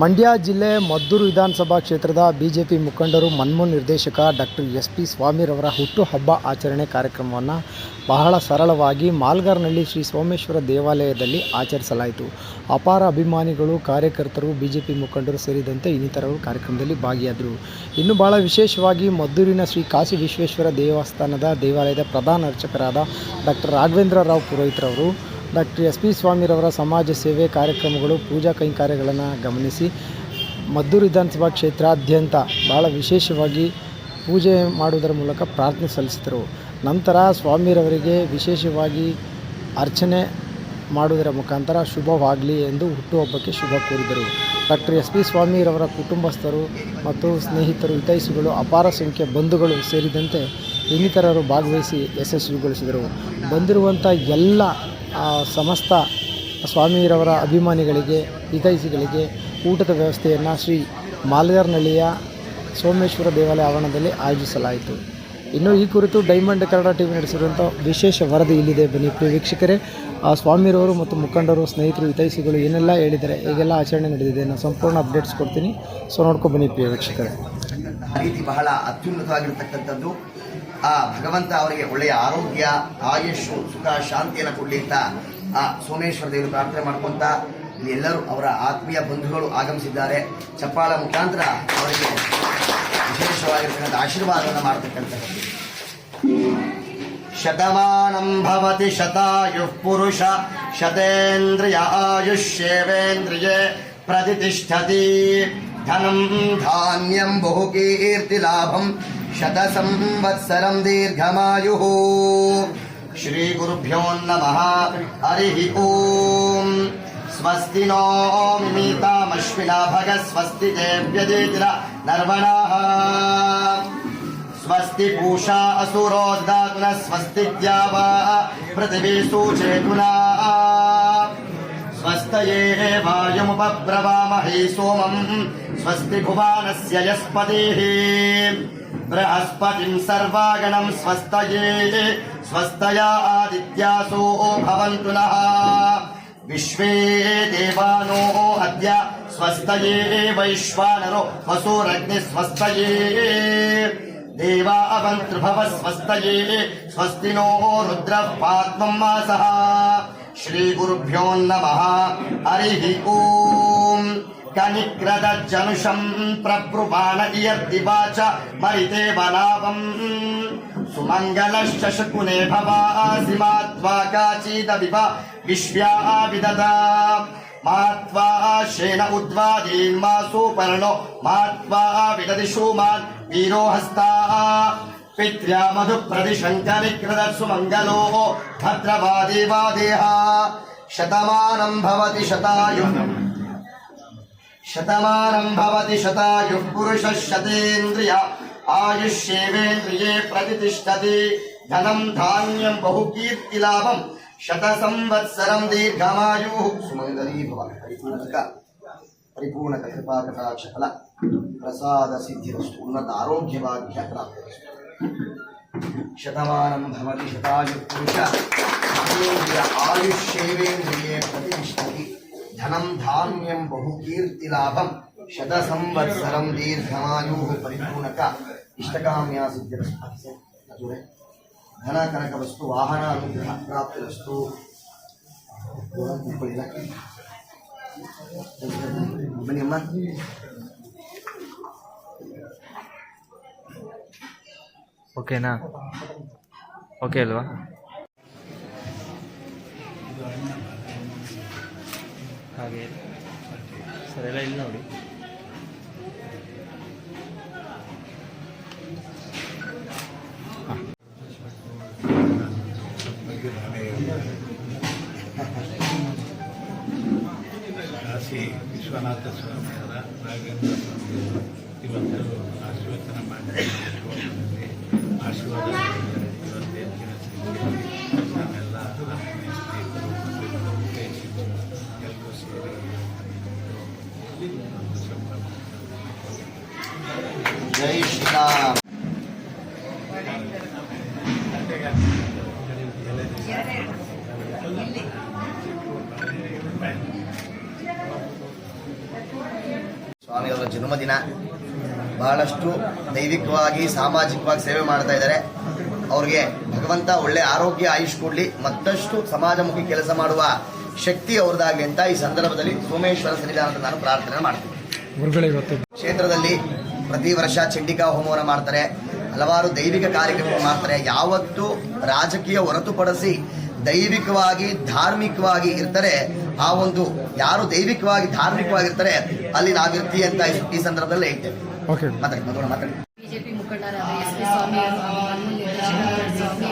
ಮಂಡ್ಯ ಜಿಲ್ಲೆ ಮದ್ದೂರು ವಿಧಾನಸಭಾ ಕ್ಷೇತ್ರದ ಬಿಜೆಪಿ ಮುಖಂಡರು ಮನ್ಮೋಹನ್ ನಿರ್ದೇಶಕ ಡಾಕ್ಟರ್ ಎಸ್ ಪಿ ಸ್ವಾಮಿರವರ ಹುಟ್ಟುಹಬ್ಬ ಆಚರಣೆ ಕಾರ್ಯಕ್ರಮವನ್ನು ಬಹಳ ಸರಳವಾಗಿ ಮಾಲ್ಗಾರ್ನಲ್ಲಿ ಶ್ರೀ ಸೋಮೇಶ್ವರ ದೇವಾಲಯದಲ್ಲಿ ಆಚರಿಸಲಾಯಿತು. ಅಪಾರ ಅಭಿಮಾನಿಗಳು, ಕಾರ್ಯಕರ್ತರು, ಬಿಜೆಪಿ ಮುಖಂಡರು ಸೇರಿದಂತೆ ಇನ್ನಿತರರು ಕಾರ್ಯಕ್ರಮದಲ್ಲಿ ಭಾಗಿಯಾದರು. ಇನ್ನು ಬಹಳ ವಿಶೇಷವಾಗಿ ಮದ್ದೂರಿನ ಶ್ರೀ ಕಾಶಿ ವಿಶ್ವೇಶ್ವರ ದೇವಸ್ಥಾನದ ದೇವಾಲಯದ ಪ್ರಧಾನ ಅರ್ಚಕರಾದ ಡಾಕ್ಟರ್ ರಾಘವೇಂದ್ರ ರಾವ್ ಪುರೋಹಿತ್ರವರು ಡಾಕ್ಟರ್ ಎಸ್ ಪಿ ಸ್ವಾಮಿರವರ ಸಮಾಜ ಸೇವೆ ಕಾರ್ಯಕ್ರಮಗಳು, ಪೂಜಾ ಕೈಂಕಾರ್ಯಗಳನ್ನು ಗಮನಿಸಿ ಮದ್ದೂರು ವಿಧಾನಸಭಾ ಕ್ಷೇತ್ರಾದ್ಯಂತ ಭಾಳ ವಿಶೇಷವಾಗಿ ಪೂಜೆ ಮಾಡುವುದರ ಮೂಲಕ ಪ್ರಾರ್ಥನೆ ಸಲ್ಲಿಸಿದರು. ನಂತರ ಸ್ವಾಮಿರವರಿಗೆ ವಿಶೇಷವಾಗಿ ಅರ್ಚನೆ ಮಾಡುವುದರ ಮುಖಾಂತರ ಶುಭವಾಗಲಿ ಎಂದು ಹುಟ್ಟುಹಬ್ಬಕ್ಕೆ ಶುಭ ಕೋರಿದರು. ಡಾಕ್ಟರ್ ಎಸ್ ಪಿ ಸ್ವಾಮಿರವರ ಕುಟುಂಬಸ್ಥರು ಮತ್ತು ಸ್ನೇಹಿತರು ಹಿತೈಷಿಗಳು ಅಪಾರ ಸಂಖ್ಯೆ ಬಂಧುಗಳು ಸೇರಿದಂತೆ ಇನ್ನಿತರರು ಭಾಗವಹಿಸಿ ಯಶಸ್ವಿಗೊಳಿಸಿದರು. ಬಂದಿರುವಂಥ ಎಲ್ಲ ಸಮಸ್ತ ಸ್ವಾಮಿರವರ ಅಭಿಮಾನಿಗಳಿಗೆ, ಹಿತೈಷಿಗಳಿಗೆ ಊಟದ ವ್ಯವಸ್ಥೆಯನ್ನು ಶ್ರೀ ಮಾಲ್ಗಾರ್ನಳ್ಳಿಯ ಸೋಮೇಶ್ವರ ದೇವಾಲಯ ಆವರಣದಲ್ಲಿ ಆಯೋಜಿಸಲಾಯಿತು. ಇನ್ನು ಈ ಕುರಿತು ಡೈಮಂಡ್ ಕನ್ನಡ ಟಿವಿ ನಡೆಸಿರುವಂಥ ವಿಶೇಷ ವರದಿ ಇಲ್ಲಿದೆ. ಬನ್ನಿ ವೀಕ್ಷಕರೇ, ಆ ಸ್ವಾಮಿರವರು ಮತ್ತು ಮುಖಂಡರು, ಸ್ನೇಹಿತರು, ಹಿತೈಷಿಗಳು ಏನೆಲ್ಲ ಹೇಳಿದರೆ ಈಗೆಲ್ಲ ಆಚರಣೆ ನಡೆದಿದೆ ನಾನು ಸಂಪೂರ್ಣ ಅಪ್ಡೇಟ್ಸ್ ಕೊಡ್ತೀನಿ. ಸೊ ನೋಡ್ಕೊಂಡು ಬನ್ನಿ ಪ್ರಿಯ ವೀಕ್ಷಕರೇ. ರೀತಿ ಬಹಳ ಅತ್ಯುನ್ನತವಾಗಿರ್ತಕ್ಕಂಥದ್ದು. ಆ ಭಗವಂತ ಅವರಿಗೆ ಒಳ್ಳೆಯ ಆರೋಗ್ಯ ಆಯುಷು ಸುಖ, ಶಾಂತಿಯನ್ನು ಕೊಡಲಿ ಅಂತ ಆ ಸೋಮೇಶ್ವರ ದೇವರು ಪ್ರಾರ್ಥನೆ ಮಾಡ್ಕೊಂತ ಎಲ್ಲರೂ ಅವರ ಆತ್ಮೀಯ ಬಂಧುಗಳು ಆಗಮಿಸಿದ್ದಾರೆ. ಚಪ್ಪಾಳ ಮುಖಾಂತರ ಅವರಿಗೆ ವಿಶೇಷವಾಗಿರ್ತಕ್ಕಂಥ ಆಶೀರ್ವಾದವನ್ನು ಮಾಡ್ತಕ್ಕಂಥದ್ದು. ಶತಮಾನಂಭವತಿ ಶತಾಯುಃ ಪುರುಷ, ಶತೇಂದ್ರಿಯ ಆಯುಷ್ಯೇವೇಂದ್ರಿಯೇ ಪ್ರತಿಷ್ಠತಿ. ಧನಂ ಧಾನ್ಯಂ ಬಹುಕೀರ್ತಿಲಾಭಂ ಶತ శతసంవత్సరం దీర్ఘమాయు శ్రీగురుభ్యో నమ హరి ఓం స్వస్తి నోమితామశ్వినా భగ స్వస్తి దేవ్యజేతిర నర్వణా स्वस्ति पूषा असुरोदाग्न स्वस्ति द्यावा पृथिवी सूचेतुना स्वस्तये वायुमुपब्रवामहे सोमम् स्वस्ति भुवानस्य यस्पतिः बृहस्पतिम् सर्वागणम् स्वस्तये स्वस्तया आदित्यासो भवन्तु नः विश्वे देवानो अद्य स्वस्तये वैश्वानरो वसुरग्नि स्वस्तये देवा अवन्तृभव स्वस्तये स्वस्ति नो रुद्रः पात्मं मासः श्रीगुरुभ्यो नमः हरिः ॐ కనిగ్రదజనుషం ప్రభ్రుమాణ ఇయర్దివాచ మరితే వలాపం సుమంగళశ్చ శకునే భవాసి మాత్వా కాచీదవివ విశ్వ్యా విదదా మాత్వా శేన ఉద్వాదీన్మా సూపర్ణో మాత్వా విదది శూమాన్ వీరోహస్తా పిత్ర్యా మధు ప్రతిశంకరి క్రదత్సు మంగళో భద్రవాదేవాదేహ శతమానం భవతి శతాయుం शतमानं भवति शतायुः पुरुषः शतेन्द्रिय। आयुष्येवेन्द्रिये प्रतिष्ठति। धनं, धान्यं, बहुकीर्तिलाभं। शतसंवत्सरं दीर्घमायुः। सुमङ्गली भव परिपूर्णक कृपाकटाक्षफल प्रसाद सिद्धिरस्तु उन्नत आरोग्यभाग्य प्राप्तिरस्तु शतमानं भवति शतायुः पुरुष। शतेन्द्रिय आयुष्येवेन्द्रिये प्रतिष्ठति। धनं धान्यं बहुकीर्तिलाभं शतसंवत्सरं दीर्घमायुः परिपूर्णक इष्टकाम्या सिद्धिरस्तु अजुरे ಧನ ಕನಕ ವಸ್ತು ವಾಹನ ಅನುಗ್ರಹ ಪ್ರಾಪ್ತಿರಸ್ತು ಕೂತ್ಕೊಳ್ಳಿಲ್ಲ ಬನ್ನಿ ಅಮ್ಮ ಓಕೆನಾ ಓಕೆ ಅಲ್ವಾ ಹಾಗೆ ಸರ್ ಎಲ್ಲ ಇಲ್ಲಿ ನೋಡಿ. ಕಾಶಿ ವಿಶ್ವನಾಥ ಸ್ವಾಮಿಯವರ ಜನ್ಮದಿನ ಬಹಳಷ್ಟು ದೈವಿಕವಾಗಿ ಸಾಮಾಜಿಕವಾಗಿ ಸೇವೆ ಮಾಡ್ತಾ ಇದ್ದಾರೆ. ಅವ್ರಿಗೆ ಭಗವಂತ ಒಳ್ಳೆ ಆರೋಗ್ಯ ಆಯುಷ್ ಕೊಡ್ಲಿ. ಮತ್ತಷ್ಟು ಸಮಾಜಮುಖಿ ಕೆಲಸ ಮಾಡುವ ಶಕ್ತಿ ಅವ್ರದ್ದಾಗಲಿ ಅಂತ ಈ ಸಂದರ್ಭದಲ್ಲಿ ಸೋಮೇಶ್ವರ ಸನ್ನಿಧಾನದ ನಾನು ಪ್ರಾರ್ಥನೆ ಮಾಡ್ತೀನಿ. ಕ್ಷೇತ್ರದಲ್ಲಿ ಪ್ರತಿ ವರ್ಷ ಚಂಡಿಕಾ ಹೋಮವನ್ನು ಮಾಡ್ತಾರೆ. ಹಲವಾರು ದೈವಿಕ ಕಾರ್ಯಕ್ರಮ ಮಾಡ್ತಾರೆ. ಯಾವತ್ತು ರಾಜಕೀಯ ಹೊರತುಪಡಿಸಿ ದೈವಿಕವಾಗಿ ಧಾರ್ಮಿಕವಾಗಿ ಇರ್ತಾರೆ ಆ ಒಂದು ಯಾರು ದೈವಿಕವಾಗಿ ಧಾರ್ಮಿಕವಾಗಿರ್ತಾರೆ ಅಲ್ಲಿ ನಾವಿರ್ತೀವಿ ಅಂತ ಈ- ಸಂದರ್ಭದಲ್ಲಿ ಹೇಳ್ತೇವೆ. ಓಕೆ ಮಾತಾಡಿ ಮಧುರ ಮಾತಾಡಿ. ಬಿಜೆಪಿ ಮುಖಂಡರಾದ ಎಸ್ ಪಿ ಸ್ವಾಮಿ ಸ್ವಾಮಿ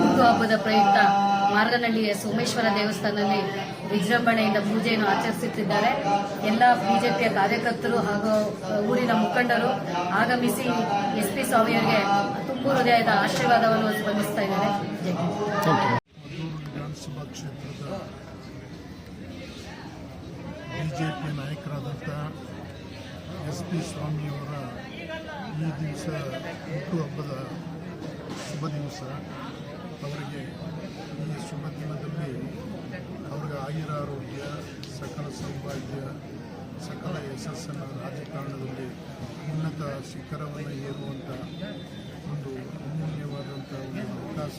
ಹುಟ್ಟುಹಬ್ಬದ ಪ್ರಯುಕ್ತ ಮಾರ್ಗನಹಳ್ಳಿಯ ಸೋಮೇಶ್ವರ ದೇವಸ್ಥಾನದಲ್ಲಿ ವಿಜೃಂಭಣೆಯಿಂದ ಪೂಜೆಯನ್ನು ಆಚರಿಸುತ್ತಿದ್ದಾರೆ. ಎಲ್ಲ ಬಿಜೆಪಿಯ ಕಾರ್ಯಕರ್ತರು ಹಾಗೂ ಊರಿನ ಮುಖಂಡರು ಆಗಮಿಸಿ ಎಸ್ ಪಿ ಸ್ವಾಮಿಯವರಿಗೆ ತುಂಬು ಹೃದಯದ ಆಶೀರ್ವಾದವನ್ನು ಸ್ಪಂದಿಸ್ತಾ ಇದ್ದಾರೆ. ಬಿಜೆಪಿ ನಾಯಕರಾದಂಥ ಎಸ್ ಪಿ ಸ್ವಾಮಿಯವರ ಈ ದಿವಸ ಹುಟ್ಟುಹಬ್ಬದ ಶುಭ ದಿವಸ. ಅವರಿಗೆ ಈ ಶುಭ ದಿನದಲ್ಲಿ ಅವರಿಗೆ ಆಯುರಾರೋಗ್ಯ ಸಕಲ ಸೌಭಾಗ್ಯ, ಸಕಲ ಯಶಸ್ಸನ್ನು ರಾಜಕಾರಣದಲ್ಲಿ ಉನ್ನತ ಶಿಖರವನ್ನು ಏರುವಂಥ ಒಂದು ಅಮೂಲ್ಯವಾದಂಥ ಒಂದು ಅವಕಾಶ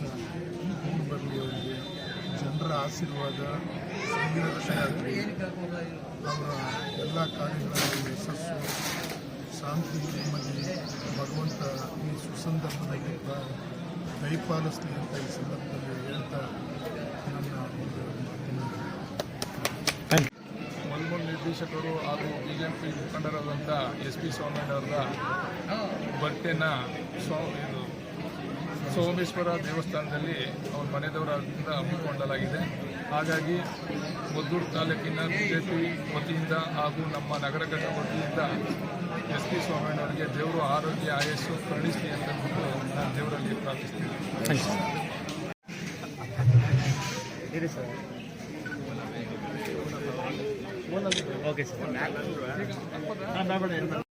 ಬರಲಿ ಅವರಿಗೆ. ಜನರ ಆಶೀರ್ವಾದ ಆಗಲಿ, ಅವರ ಎಲ್ಲ ಕಾರ್ಯಗಳಲ್ಲಿ ಯಶಸ್ಸು, ಶಾಂತಿ, ನೆಮ್ಮದಿ, ಭಗವಂತ ಈ ಸುಸಂದರ್ಭದಲ್ಲಿ ಪ್ರ- ಅಂತ ಈ ಸಂದರ್ಭದಲ್ಲಿ ಹೇಳ್ತಾ ನನ್ನ ಒಂದು ಮಲ್ಮೂಲ್ ನಿರ್ದೇಶಕರು ಹಾಗೂ ಬಿಜೆಪಿ ಮುಖಂಡರಾದಂಥ ಎಸ್ ಪಿ ಸೋಮಣ್ಣವರ ಬಟ್ಟೆನ ಸೋ ಇದು ಸೋಮೇಶ್ವರ ದೇವಸ್ಥಾನದಲ್ಲಿ ಅವ್ರ ಮನೆಯವರಿಂದ ಹಮ್ಮಿಕೊಳ್ಳಲಾಗಿದೆ ಹಾಗಾಗಿ ಮದ್ದೂರು ತಾಲೂಕಿನ ಬಿಜೆಪಿ ವತಿಯಿಂದ ಹಾಗೂ ನಮ್ಮ ನಗರ ಘಟಕ ವತಿಯಿಂದ ಎಸ್ ಪಿ ಸೋಮಣ್ಣವರಿಗೆ ದೇವರು ಆರೋಗ್ಯ ಆಯಸ್ಸು ಕರುಣಿಸಲಿ ಅಂತ ನಾನು ದೇವರಲ್ಲಿ ಪ್ರಾರ್ಥಿಸ್ತೀನಿ. Okay sir